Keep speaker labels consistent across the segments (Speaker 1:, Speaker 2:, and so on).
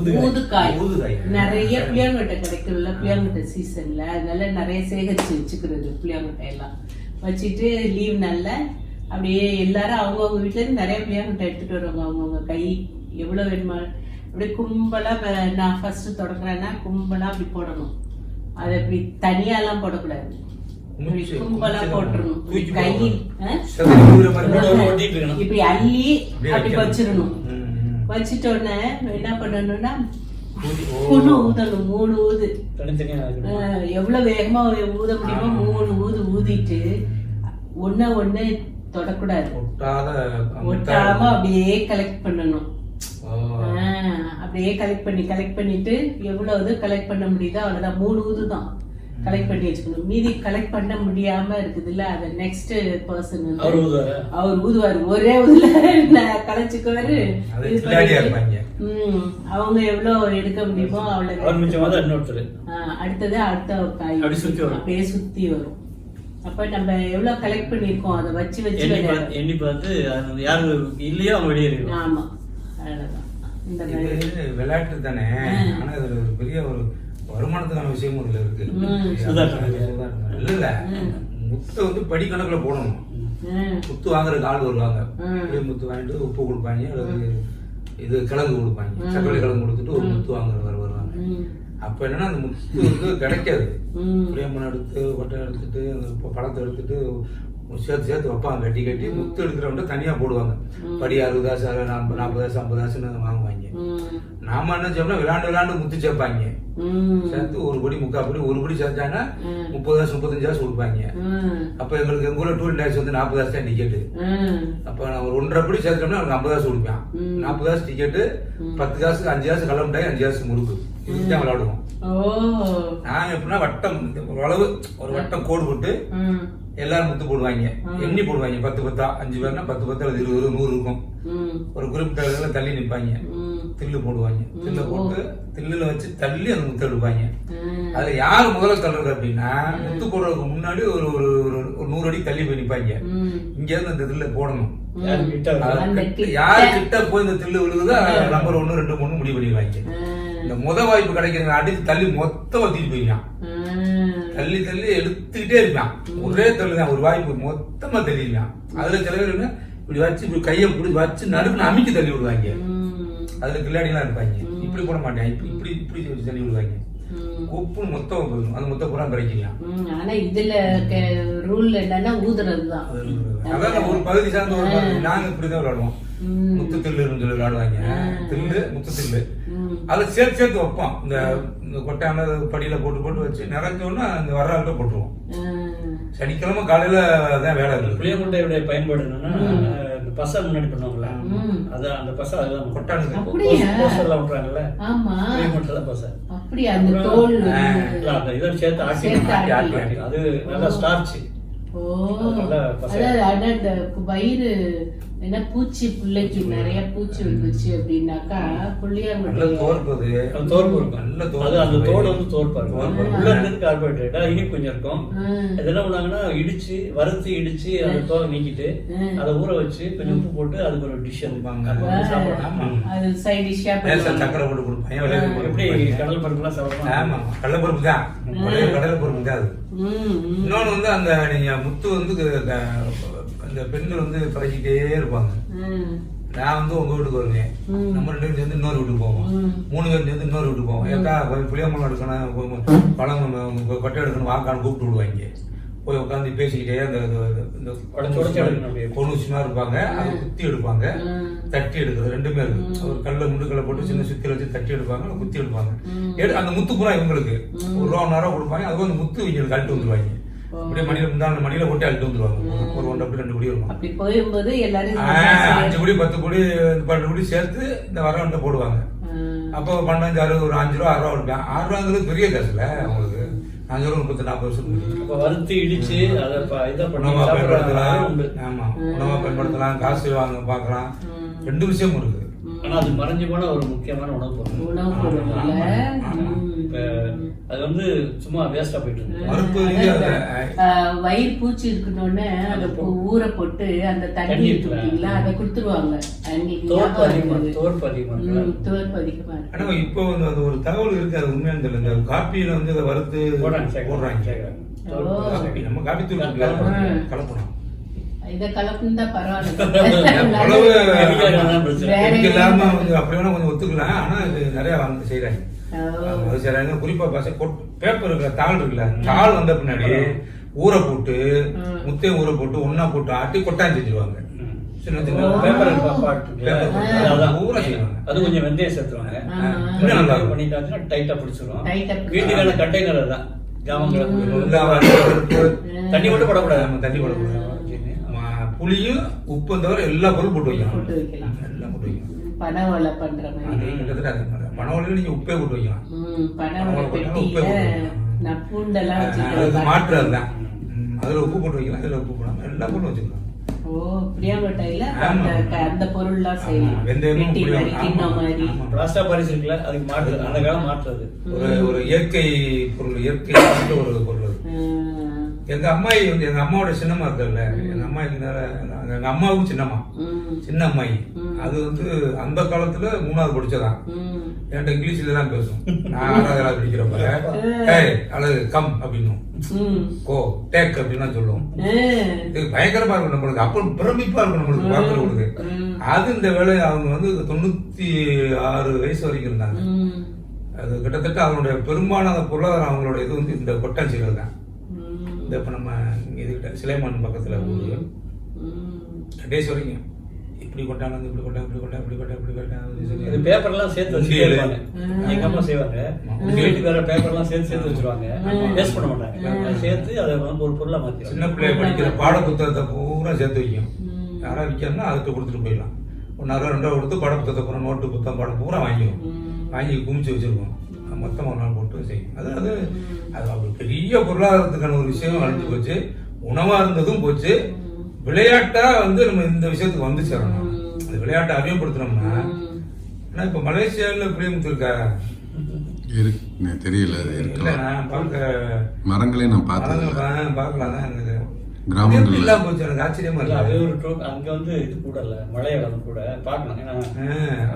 Speaker 1: ஊதுகாய்.
Speaker 2: நிறைய புளியாங்கொட்டை கிடைக்கும்ல புளியாங்கொட்டை சீசன்ல அதனால நிறைய சேகரிச்சு வச்சுக்கிறது புளியாங்கொட்டை எல்லாம் வச்சுட்டு லீவ் நல்ல அப்படியே எல்லாரும் அவங்கவுங்க இருந்து நிறைய புளியாங்கொட்டை எடுத்துட்டு வருவாங்க. அவங்கவுங்க கை எவ்வளவு வேணுமா அப்படியே கும்பலா நான் ஃபர்ஸ்ட் தொடங்குறேன்னா கும்பலா அப்படி போடணும். அது அப்படி தனியாலாம் போடக்கூடாது. கும்பலா போட்டுறணும். கை. இப்படி அள்ளி அப்படி. வச்சிடணும். வச்சிட்ட உடனே என்ன பண்ணணும்னா. மூணு ஊதணும் மூணு ஊது. எவ்வளவு வேகமா ஊத முடியுமோ. மூணு ஊது ஊதிட்டு ஒண்ணு ஒண்ணு தொடக்கூடாது. ஒட்டாம அப்படியே கலெக்ட் பண்ணணும். அப்படியே கலெக்ட் பண்ணி கலெக்ட் பண்ணிட்டு எவ்வளவு கலெக்ட் பண்ண முடியுதோ அவ்வளவுதான். மூணு ஊது தான் கலெக்ட் பண்ணி வச்சுக்கணும். மீதி கலெக்ட் பண்ண முடியாம இருக்குதுல்ல அது நெக்ஸ்ட் பர்சன்
Speaker 1: அவர்
Speaker 2: வந்து
Speaker 1: ஊதுவாரா?
Speaker 2: அவர் ஊதுவாரு. ஒரே ஊதுல நான் கலைச்சுக்குவாரு? அவங்க எவ்வளவு எடுக்க முடியுமோ
Speaker 1: அவர்
Speaker 2: அவ்வளவு அடுத்தது அடுத்த காய்.
Speaker 1: அப்படி சுத்தி வரும்.
Speaker 2: அப்படியே சுத்தி வரும். அப்ப நம்ம எவ்வளவு கலெக்ட் பண்ணிருக்கோம் அதை வச்சு வச்சு
Speaker 1: எண்ணி. பார்த்து யாரு இல்லையோ அவங்க வெளியேறிடும்
Speaker 2: ஆமா. அவ்வளவுதான். இந்த
Speaker 3: விளையாட்டு தானே? ஆனா இது ஒரு பெரிய ஒரு வருமானத்துக்கான விஷயமும் இதுல இருக்கு. இல்ல இல்ல முத்தை வந்து படி கணக்குல போடணும் முத்து வாங்குறதுக்கு ஆள் வருவாங்க. முத்து வாங்கிட்டு உப்பு கொடுப்பாங்க அல்லது இது கிழங்கு கொடுப்பாங்க. சக்கரை கிழங்கு கொடுத்துட்டு ஒரு முத்து வாங்குறவர் வருவாங்க. அப்ப என்னன்னா அந்த முத்து வந்து கிடைக்காது. புளியம்மன் எடுத்து கொட்டை எடுத்துட்டு பழத்தை எடுத்துட்டு சேர்த்து சேர்த்து வைப்பாங்க. கட்டி கட்டி முத்து எடுக்கிறவங்க தனியா போடுவாங்க. படி அறுபது காசு அறுபது நாற்பது நாற்பது காசு ஐம்பது காசுன்னு வாங்குவாங்க. நாம என்ன செய்யணும் விளாண்டு விளாண்டு முத்து சேர்ப்பாங்க. சேர்த்து ஒரு படி முக்கால் படி ஒரு படி சேர்த்தாங்கன்னா. முப்பது காசு முப்பத்தஞ்சு காசு கொடுப்பாங்க. அப்ப எங்களுக்கு எங்க ஊர்ல டூர் டேக்ஸ் வந்து நாற்பது தான் டிக்கெட்டு அப்ப நான் ஒரு ஒன்றரை படி சேர்த்தோம்னா எனக்கு ஐம்பது காசு கொடுப்பேன். நாற்பது காசு டிக்கெட்டு பத்து காசுக்கு அஞ்சு காசு மிட்டாய் அஞ்சு காசு முறுக்கு. இதுதான் விளையாடுவோம்
Speaker 2: ஓ.
Speaker 3: நாங்க எப்படின்னா வட்டம் அளவு ஒரு வட்டம் கோடு போட்டு எல்லாரும் முத்து போடுவாங்க. எண்ணி போடுவாங்க. பத்து பத்தா அஞ்சு பேர்னா பத்து பத்து இருபது நூறு இருக்கும். ஒரு குறிப்பிட்ட தள்ளி நிற்பாங்க தில்லு போடுவாங்க. தில்ல போட்டு தில்லுல வச்சு தள்ளி அந்த முத்து எடுப்பாங்க. அதுல யார் முதல்ல தள்ளுறது அப்படின்னா முத்து போடுறதுக்கு முன்னாடி ஒரு ஒரு ஒரு- நூறு அடி தள்ளி போய் நிப்பாங்க. இங்க இருந்து அந்த தில்ல போடணும்.
Speaker 1: யாரு கிட்ட
Speaker 3: போய் இந்த தில்லு விழுகுதோ நம்பர் ஒண்ணு ரெண்டு மூணு முடிவு பண்ணிடுவாங்க. இந்த முத வாய்ப்பு கிடைக்கிற அடிச்சு தள்ளி மொத்தம் வத்திட்டு போயிருக்கான்
Speaker 2: ம்.
Speaker 3: தள்ளி தள்ளி எடுத்துக்கிட்டே இருப்பான். ஒரே தள்ளி தான் ஒரு வாய்ப்பு மொத்தமா தள்ளிருக்கான் அதுல சில பேர் இப்படி வச்சு இப்படி கையை பிடிச்சி வச்சு நடுக்கு அமைக்கி தள்ளி விடுவாங்க. அதுல கில்லாடிலாம் இருப்பாங்க. இப்படி போட மாட்டாங்க இப்படி இப்படி இப்படி தள்ளி விடுவாங்க. உப்பு மொத்தம் போயிடும் அந்த மொத்தம் பூரா கிடைக்கலாம்
Speaker 2: ம், ஆனா இதுல ரூல் என்னன்னா ஊதுறதுதான்.
Speaker 3: அதான் ஒரு பகுதி சார்ந்த ஒரு. நாங்க இப்படிதான் விளையாடுவோம். முத்து தில்லுன்னு சொல்லி விளையாடுவாங்க தில்லு முத்து தில்லு அதை சேர்த்து சேர்த்து வைப்போம். இந்த இந்த கொட்டான படியில போட்டு போட்டு வச்சு நிறைஞ்சோன்னா அந்த வர ஆள்கிட்ட போட்டுருவோம். சனிக்கிழமை காலையில தான் வேலை இருக்கு
Speaker 1: புளியங்குட்டையுடைய பயன்பாடு என்னன்னா இந்த பசை முன்னாடி பண்ணுவாங்கல்ல. அதான் அந்த பசை அதுதான்
Speaker 2: அப்படியா?
Speaker 1: போஸ்டர்லாம் விட்டுறாங்கல்ல தான் பசை.
Speaker 2: அப்படியா? அந்த தோல்
Speaker 1: இல்ல, அந்த சேர்த்து ஆட்டி ஆட்டி
Speaker 2: ஆட்டி.
Speaker 1: அது நல்லா ஸ்டார்ச்
Speaker 2: ஓ. அதாவது வயிறு என்ன பூச்சி பிள்ளைக்கு நிறைய பூச்சி வந்துச்சு அப்படின்னாக்கா புள்ளியாங்குடி
Speaker 3: தோற்பது
Speaker 1: அது. தோற்பு இருக்கும்.
Speaker 3: நல்ல
Speaker 1: அது அந்த தோடு வந்து தோற்பா இருக்கும்
Speaker 3: தோற்பா
Speaker 1: உள்ள இருக்கிறது கார்போஹைட்ரேட் இனிப்பு கொஞ்சம் இருக்கும்.
Speaker 2: ம்.
Speaker 1: அது என்ன பண்ணாங்கன்னா இடிச்சு வறுத்து இடிச்சு அந்த தோலை நீக்கிட்டு. அதை ஊற வச்சு கொஞ்சம் உப்பு போட்டு அதுக்கு ஒரு டிஷ்.
Speaker 2: அது சைட் டிஷ்ஷா
Speaker 3: லேசா சக்கரை போட்டு கொடுப்பாங்க
Speaker 1: எப்படி. கடல் பருப்புலாம் சாப்பிடலாம்
Speaker 3: ஆமா கடலைப்பருப்பு தான். பழைய கடலைப்பருப்பு தான் அது. இன்னொன்று வந்து அந்த நீங்க முத்து வந்து அந்த பெண்கள் வந்து பழகிட்டே இருப்பாங்க. நான் வந்து உங்க வீட்டுக்கு வருவேன். நம்ம ரெண்டு பேரும் சேர்ந்து இன்னொரு வீட்டுக்கு போவோம். மூணு பேரும் சேர்ந்து இன்னொரு வீட்டுக்கு போவோம். ஏக்கா புளியம்பழம் எடுக்கணும் பழம் கொட்டை எடுக்கணும் வாக்கான்னு கூப்பிட்டு விடுவாங்க. போய் உட்காந்து பேசிக்கிட்டே அந்த இந்த. கொனுசுமா இருப்பாங்க. அதை குத்தி எடுப்பாங்க. தட்டி எடுக்கிறது. ரெண்டுமே இருக்கு ஒரு கல்ல முண்டுக்கல்ல போட்டு சின்ன சுத்தில வச்சு தட்டி எடுப்பாங்க. குத்தி எடுப்பாங்க. எடு- அந்த முத்து பூரா இவங்களுக்கு. ஒரு ரூபா ஒன்றரை ரூபா கொடுப்பாங்க. அதுவும் அந்த முத்து இவங்களுக்கு அழுட்டு வந்துருவாங்க. அப்படியே மணியில முந்தான மணியில போட்டு அழுட்டு வந்துருவாங்க. ஒரு ஒன்றரை அப்படி ரெண்டு குடி இருக்கும்.
Speaker 2: அப்படி போகும்போது எல்லாரும்
Speaker 3: ஆ, அஞ்சு குடி பத்து குடி பன்னெண்டு குடி சேர்த்து இந்த வரவன்ட்ட போடுவாங்க. அப்போ பன்னெண்டு அறுபது ஒரு அஞ்சு ரூபா ஆறு ரூபா கொடுப்பேன் ஆறு ரூபாங்கிறது பெரிய காசுல அவங்களுக்கு. அஞ்சு ரூபா முப்பத்தி நாற்பது வருஷம்
Speaker 1: அப்ப வறுத்து இடிச்சு அதை ப- இதை பண்ணி
Speaker 3: உணவா பயன்படுத்தலாம்.
Speaker 1: சாப்பிடலாம் உண்டு.
Speaker 3: ஆமா. உணவா பயன்படுத்தலாம். காசு வாங்க பார்க்கலாம். ரெண்டு விஷயம் இருக்கு.
Speaker 1: ஆனா அது மறைஞ்சு போன ஒரு முக்கியமான உணவு பொருள்.
Speaker 2: உணவு.
Speaker 1: இப்ப அது வந்து சும்மா வேஸ்டா போயிட்டு இருக்கு
Speaker 2: வயிறு பூச்சி இருக்கணும்னு அந்த ஊற போட்டு அந்த தண்ணி
Speaker 1: தண்ணி
Speaker 2: இருக்கு பார்த்தீங்களா அதை கொடுத்துருவாங்க.
Speaker 3: ஆனா இப்போ வந்து அது ஒரு தகவல் இருக்கு. அது உண்மையான தெரியல. இந்த காப்பியில வந்து அதை வறுத்து
Speaker 1: போடுறாங்க.
Speaker 3: நம்ம காப்பி தூள்
Speaker 1: கலப்படம்.
Speaker 3: கலப்பணும்
Speaker 2: இதை கலப்புன்னு தான்
Speaker 3: கொஞ்சம் ஒத்துக்கலாம். ஆனா இது நிறைய வந்து செய்யறாங்க
Speaker 2: ஓ.
Speaker 3: அது செய்யறாங்க குறிப்பா பச பேப்பர் இருக்கிற தாள் இருக்குல்ல தாள் வந்த பின்னாடி ஊற போட்டு. முத்தையும் ஊற போட்டு ஒண்ணா போட்டு ஆட்டி செஞ்சிருவாங்க
Speaker 1: ம்.
Speaker 3: சின்ன சின்ன.
Speaker 1: பேப்பர்.
Speaker 3: பூரா செய்வாங்க.
Speaker 1: அது கொஞ்சம் வெந்தயம் சேர்த்துருவாங்க.
Speaker 2: ஆமா.
Speaker 3: இன்னும் நல்லா.
Speaker 1: பண்ணிட்டாச்சுன்னா டைட்டா பிடிச்சிரும். வீட்டுக்கான கண்டெய்னர் தான்
Speaker 3: பருப்பு,
Speaker 1: தண்ணி மட்டும் போடக்கூடாது.
Speaker 3: தண்ணி போடக்கூடாது. புளியும் உப்பு தவிர எல்லா பொருளும் போட்டு
Speaker 2: போட்டு வைக்கலாம்.
Speaker 3: எல்லாம் போட்டு வைக்கணும்
Speaker 2: பனவலை பண்ற மாதிரி.
Speaker 3: கிட்டத்தட்ட அது மாதிரி. பணவலையில நீங்க உப்பே போட்டு வைக்கலாம்.
Speaker 2: பனவலை
Speaker 3: போட்டா
Speaker 2: பெட்டியில
Speaker 3: போட்டு
Speaker 2: நான் பூண்டெல்லாம்
Speaker 3: மாற்று அதுதான். அதுல உப்பு போட்டு வைக்கலாம். இதுல உப்பு போடாம எல்லா பொருளும் வச்சுக்கலாம்.
Speaker 2: ஓ புளியாங்கொட்டையில
Speaker 3: ஆமா.
Speaker 2: அந்த அந்த பொருள்லாம் செய்யலாம். பெட்டி. மாதிரி கிண்ணம் மாதிரி.
Speaker 1: பிளாஸ்டா பாரிஸ் இருக்குல்ல அதுக்கு மாற்று அந்த காலம் மாற்றுறது
Speaker 3: ஒரு ஒரு இயற்கை பொருள் இயற்கை ஒரு பொருள் அது.
Speaker 2: ம்,
Speaker 3: எங்க அம்மாயி வந்து எங்க அம்மாவோட சின்னம்மா இருக்குல்ல எங்க அம்மாய்க்கு நேரம் எங்க அம்மாவுக்கும் சின்னம்மா சின்ன அம்மாயி. அது வந்து அந்த காலத்துல மூணாவது படிச்சதான். என்கிட்ட இங்கிலீஷ்ல தான் பேசும் நான் ஆறாவது படிக்கிறப்ப ஏய் அழகு கம் அப்படின்னும். கோ டேக் அப்படின்னு சொல்லுவோம். இது பயங்கரமா இருக்கும் நம்மளுக்கு அப்போ பிரமிப்பா இருக்கும் நம்மளுக்கு பார்க்கறவங்களுக்கு. அது இந்த வேலை அவங்க வந்து தொண்ணூத்தி ஆறு வயசு வரைக்கும் இருந்தாங்க. அது கிட்டத்தட்ட அவங்களுடைய பெரும்பாலான பொருளாதாரம் அவங்களோட இது வந்து இந்த கொட்டாஞ்சிகள் தான். இந்த இப்போ நம்ம இதுகிட்ட சிலைமான் பக்கத்துல ஊரு.
Speaker 2: ம்.
Speaker 3: கடைசி வரைக்கும் இப்படி கொட்டாங்க இப்படி கொட்டா இப்படி கொட்டா இப்படி கொட்டா இப்படி சொல்லி.
Speaker 1: இது பேப்பர்லாம் சேர்த்து வச்சுட்டே
Speaker 3: உண்டியல்.
Speaker 1: இருப்பாங்க எங்க அம்மா செய்வாங்க. வீட்டுக்கு வர பேப்பர்லாம் சேர்த்து சேர்த்து வச்சிருவாங்க. வேஸ்ட் பண்ண மாட்டாங்க. சேர்த்து அதை வந்து ஒரு பொருளா மாத்திடுவாங்க
Speaker 3: சின்ன பிள்ளைய படிக்கிற பாட புத்தகத்தை பூரா சேர்த்து வைக்கும்.
Speaker 2: ம்.
Speaker 3: யாரா விற்கணும்னா அதுக்கு கொடுத்துட்டு போயிடலாம். ஒன்னாயிரம் ரெண்டாயிரம் கொடுத்து பாட புத்தகத்தை பூரா நோட்டு புத்தகம் பாடம் பூரா வாங்கிடும்
Speaker 2: ம்.
Speaker 3: வாங்கி குமிச்சு வச்சிருக்கோம். மொத்தம் ஒரு நாள் போட்டு செய்யும் அது அது அது ஒரு பெரிய பொருளாதாரத்துக்கான ஒரு விஷயம் அழிஞ்சு போச்சு. உணவா இருந்ததும் போச்சு. விளையாட்டா வந்து நம்ம இந்த விஷயத்துக்கு வந்து சேரணும். அந்த விளையாட்டை அறிமுகப்படுத்தினோம்னா
Speaker 2: ம்.
Speaker 3: ஆனா இப்ப மலேசியால பிரேமித்து இருக்கா.
Speaker 4: தெரியல அது மரங்களே நான்
Speaker 3: மரங்கள் பார்க்கலாம் இல்லாம போச்சு எனக்கு ஆச்சரியமா
Speaker 1: இல்ல, அது ஒரு ட்ரோக் அங்க வந்து இது கூட இல்ல மலையாளம் கூட பார்க்கலாம் ஏன்னா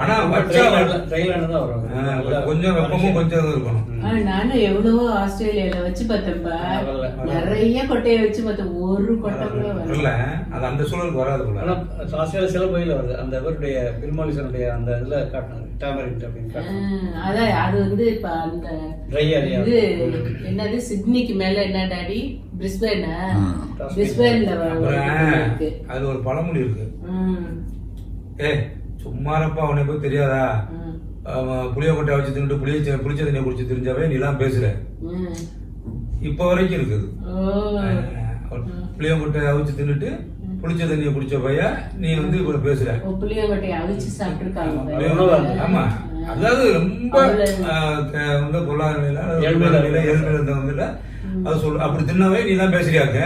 Speaker 3: ஆனா வச்சா
Speaker 1: ட்ரெயிலான தான் வரும்.
Speaker 3: கொஞ்சம் வெப்பமும் கொஞ்சம் இருக்கணும்.
Speaker 2: நானும் எவ்வளவோ ஆஸ்திரேலியால வச்சு பார்த்தேன்ப்பா
Speaker 1: வரல.
Speaker 2: நிறைய கொட்டையை வச்சு பார்த்தேன். ஒரு கொட்டை கூட வரல.
Speaker 3: இல்ல அது அந்த சூழலுக்கு வராது போல.
Speaker 1: ஆனா ஆஸ்திரேலியா சில பகுதியில் வருது. அந்த இவருடைய பில்மாலிசனுடைய அந்த இதுல காட்டினாங்க. டேமரின் அப்படின்னு காட்டினாங்க.
Speaker 2: அதான் அது வந்து இப்ப அந்த இது என்னது? சிட்னிக்கு மேல என்ன டாடி? பிரிஸ்பேனா. பிரிஸ்பேன்ல
Speaker 3: அது ஒரு பழமொழி இருக்கு.
Speaker 2: ம்,
Speaker 3: ஏ சும்மாரப்பா அவனை போய் தெரியாதா? புளிய கொட்டை வச்சு தின்னுட்டு புளிய புளிச்ச தண்ணியை குடிச்சு தெரிஞ்சாவே நீலாம் பேசுற.
Speaker 2: ம்.
Speaker 3: இப்ப வரைக்கும் இருக்குது. புளியங்கொட்டை அவிச்சு தின்னுட்டு புளிச்ச தண்ணியை குடிச்ச பைய நீ வந்து இப்ப பேசுற. ஆமா அதாவது ரொம்ப வந்து பொருளாதார நிலை, ஏழ்மையில இருந்தவங்கல அது சொல்லு அப்படி தின்னவே நீ தான் பேசுறியாக்க.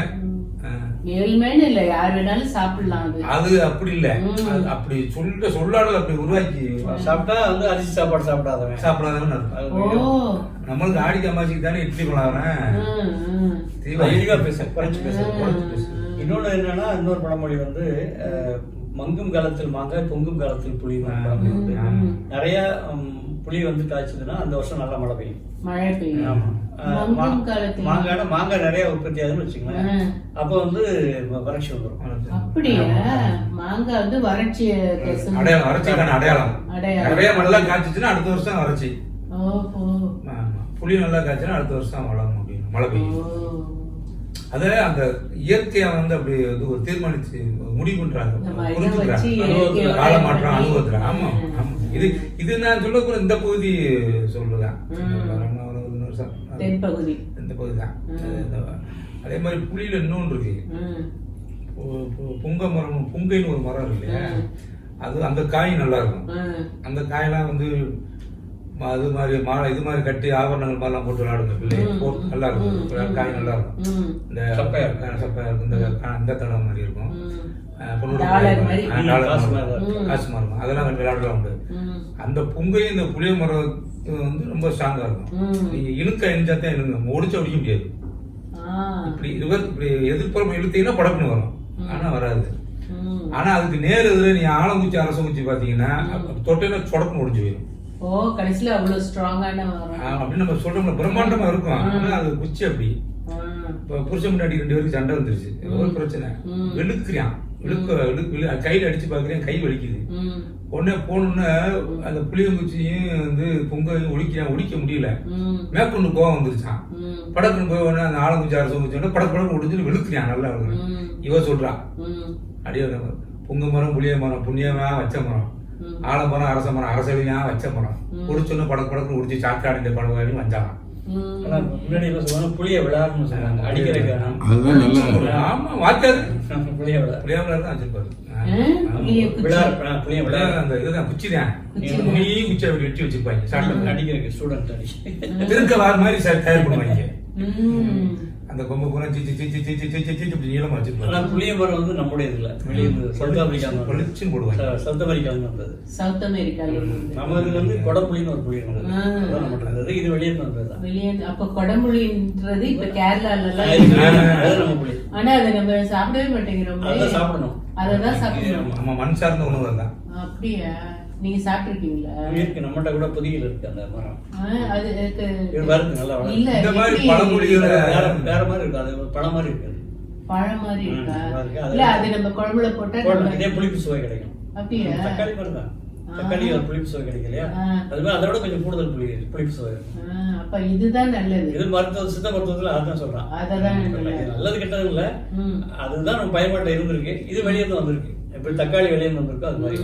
Speaker 2: ஏழ்மைன்னு இல்ல யார் வேணாலும் சாப்பிடலாம் அது.
Speaker 3: அது அப்படி இல்ல. அப்படி சொல்ற சொல்லாடல் அப்படி உருவாக்கி
Speaker 1: சாப்பிட்டா வந்து அரிசி சாப்பாடு சாப்பிடாதவன்.
Speaker 3: அர்த்தம்.
Speaker 2: ஓ.
Speaker 3: நம்மளுக்கு ஆடி அம்மாச்சிக்கு தானே இட்லி கொண்டாடுறேன்
Speaker 1: பேச குறைச்சு பேச குறைச்சு பேச
Speaker 2: ம்.
Speaker 1: இன்னொன்னு என்னன்னா இன்னொரு பழமொழி வந்து மங்கும் காலத்தில் மாங்காய் பொங்கும் காலத்தில் புளி. நிறைய புளி வந்து காய்ச்சதுன்னா அந்த வருஷம் நல்லா மழை பெய்யும்.
Speaker 2: மழை பெய்யும்.
Speaker 1: ஆமா. அஹ்,
Speaker 2: மங்கும்
Speaker 1: மா-
Speaker 2: காலத்துல.
Speaker 1: மாங்காய்னா மாங்காய் நிறைய உற்பத்தி ஆகுதுன்னு வச்சுங்களேன்
Speaker 2: ம்.
Speaker 1: அப்போ வந்து வறட்சி வந்துடும்
Speaker 2: அப்படியா? மாங்காய் வந்து வறட்சி
Speaker 3: அடையாளம் வறட்சிக்கான அடையாளம்.
Speaker 2: அடையாளம்.
Speaker 3: நிறைய நல்லா காய்ச்சிச்சுன்னா அடுத்த வருஷம் வறட்சி.
Speaker 2: ஓஹோ.
Speaker 3: ஆமா. புளி நல்லா காய்ச்சினா அடுத்த வருஷம் வளரும் அப்படின்னு மழை பெய்யும். அத அந்த இயற்கையை வந்து அப்படி வந்து ஒரு தீர்மானிச்சு முடிவு பண்றாங்க.
Speaker 2: வச்சு
Speaker 3: அனுபவத்துல,
Speaker 2: இயற்கையை
Speaker 3: கால
Speaker 2: பயன்படுத்தி-
Speaker 3: மாற்றம் அனுபவத்துல ஆமா. ஆமா. இது இது நான் சொல்லக்கூட இந்த பகுதி சொல்றேன் இந்த பகுதி தான். அதே மாதிரி புளியில இன்னொன்று இருக்கு. புங்க மரம் புங்கைன்னு ஒரு மரம் இருக்கு இல்லையா. அது அந்த காய் நல்லா இருக்கும். அந்த காயெல்லாம் வந்து அது மாதிரி மாலை இது மாதிரி கட்டி ஆபரணங்கள் மாதிரிலாம் போட்டு விளையாடுங்க பிள்ளை
Speaker 2: ம்.
Speaker 3: போட்டு நல்லா இருக்கும். காய் நல்லா இருக்கும். இந்த
Speaker 1: சப்பையா
Speaker 3: அஹ், சப்பையா இருக்கும். இந்த அஹ், இந்த தடம் மாதிரி இருக்கும்.
Speaker 1: காசு
Speaker 2: இருக்கும்.
Speaker 3: இருக்கும் அதெல்லாம் கொஞ்சம் விளையாடலாம் உண்டு. அந்த புங்கையும் இந்த புளிய மரம் வந்து ரொம்ப ஸ்ட்ராங்கா இருக்கும். நீங்க இணுக்க இணைஞ்சா தான் இணுங்க ஒடிச்சு ஒடிக்க முடியாது.
Speaker 2: ஆ.
Speaker 3: இப்படி ரிவர் இப்படி எதிர்ப்புறம் இழுத்தீங்கன்னா படக்குன்னு வரும். ஆனா வராது. ஆனா அதுக்கு நேர் எதிர நீ ஆலங்குச்சி அரசங்குச்சி பாத்தீங்கன்னா தொட்டையில சொடக்கு முடிஞ்சு போயிடும்
Speaker 2: ஓ கடைசியில அவ்வளவு ஸ்ட்ராங்கான
Speaker 3: அப்படின்னு நம்ம சொல்றோம்ல பிரம்மாண்டமா இருக்கும் ஆனா அது குச்சி அப்படி. இப்ப புருஷன் முன்னாடி ரெண்டு பேருக்கு சண்டை வந்துருச்சு ஒரு பிரச்சனை. வெளுக்குறான் இழுக்கு இழு- கையில அடிச்சு பாக்குறேன் கை வலிக்குது. உடனே போனோன்னு அந்த புளியங்குச்சியும் வந்து பொங்கையும் ஒழிக்கிறான் ஒழிக்க முடியல. மேற்கொண்டு கோவம் வந்துருச்சான். படக்குன்னு போய் உடனே அந்த ஆலங்குச்சி அரசு குச்சி படக்கு படக்கு ஒடிஞ்சு வெளுக்குறான் நல்லா இருக்கு
Speaker 2: ம்.
Speaker 3: இவ சொல்றான். அடியே பொங்க மரம் புளிய மரம் புண்ணியமா வச்ச மரம். ஆலமரம் அரச மரம் அரசவையா வச்ச மரம் ஒடிச்சோன்னு படக்கு படக்கு ஒடிச்சு சாக்காடு படகு வந்தாங்க.
Speaker 2: ம்.
Speaker 1: ஆனா முன்னாடி என்ன சொல்லுவாங்க புளிய விளையாடணும்னு சொன்னாங்க
Speaker 4: நல்ல
Speaker 3: ஆமா வாக்காது
Speaker 1: புளிய விளையாட
Speaker 3: வச்சிருப்பாரு?
Speaker 2: புளிய.
Speaker 1: விளையாட
Speaker 3: சாப்பிட்டு
Speaker 1: அடிக்கிறதுக்கு ஸ்டூடெண்ட் அடி.
Speaker 3: திருக்க வார மாதிரி சார் தயார் பண்ணுவாங்க. அந்த கொம்பு பூரா சிச்சி சிச்சி சிச்சி சிச்சி சிச்சி இப்படி நீளமா
Speaker 1: ஆனா
Speaker 3: வச்சிருப்பாங்க.
Speaker 1: புளிய மரம் வந்து நம்முடைய இதுல. வெளியிருந்து சவுத் ஆப்பிரிக்கா
Speaker 3: பளிச்சுன்னு போடுவாங்க.
Speaker 1: சவுத் அமெரிக்கா வந்தது.
Speaker 2: சவுத் அமெரிக்கால இருந்து
Speaker 1: நம்ம இதுல வந்து கொடப்புளின்னு ஒரு புளி இருந்தது இருந்தது இது வெளியே இருந்து வந்தது. தான்
Speaker 2: வெளியே அப்ப கொடமொழின்றது இப்ப கேரளால எல்லாம்
Speaker 1: அது நம்ம புளி.
Speaker 2: ஆனா அதை நம்ம சாப்பிடவே மாட்டேங்கிறோம்.
Speaker 1: அதான் சாப்பிடணும்.
Speaker 2: அததான் சாப்பிடணும்.
Speaker 3: நம்ம மண் சார்ந்த உணவு தான்
Speaker 2: அப்படியா? நீங்க சாப்பிட்டுருக்கீங்களா?
Speaker 1: இருக்கு நம்மகிட்ட கூட புதியில் இருக்கு அந்த மரம்.
Speaker 2: அது
Speaker 1: வருது நல்லா.
Speaker 2: இல்ல
Speaker 3: இந்த மாதிரி பழமொழிகளை
Speaker 1: வேற வேற மாதிரி இருக்கு? அது பழம் மாதிரி இருக்கு
Speaker 2: பழம் மாதிரி இருக்கா?
Speaker 1: இருக்கு.
Speaker 2: இல்ல அது நம்ம குழம்புல போட்டா
Speaker 1: இதே புளிப்பு சுவை கிடைக்கும்.
Speaker 2: அப்படியா?
Speaker 1: தக்காளி மாதிரி தான் தக்காளி ஒரு புளிப்பு சுவை கிடைக்கும் இல்லையா
Speaker 2: ஆ.
Speaker 1: அது மாதிரி அதோட கொஞ்சம் கூடுதல் புளி புளிப்பு சுவை
Speaker 2: அப்ப இதுதான் நல்லது.
Speaker 1: இது மருத்துவ சித்த மருத்துவத்துல அதான் சொல்றான்.
Speaker 2: அததான்
Speaker 1: இது
Speaker 2: நல்லது
Speaker 1: கெட்டது இல்ல. அதுதான் நம்ம பயன்பாட்டில் இருந்திருக்கு. இது வெளியே இருந்து வந்திருக்கு. எப்படி தக்காளி வெளியே வந்திருக்கோ அது மாதிரி.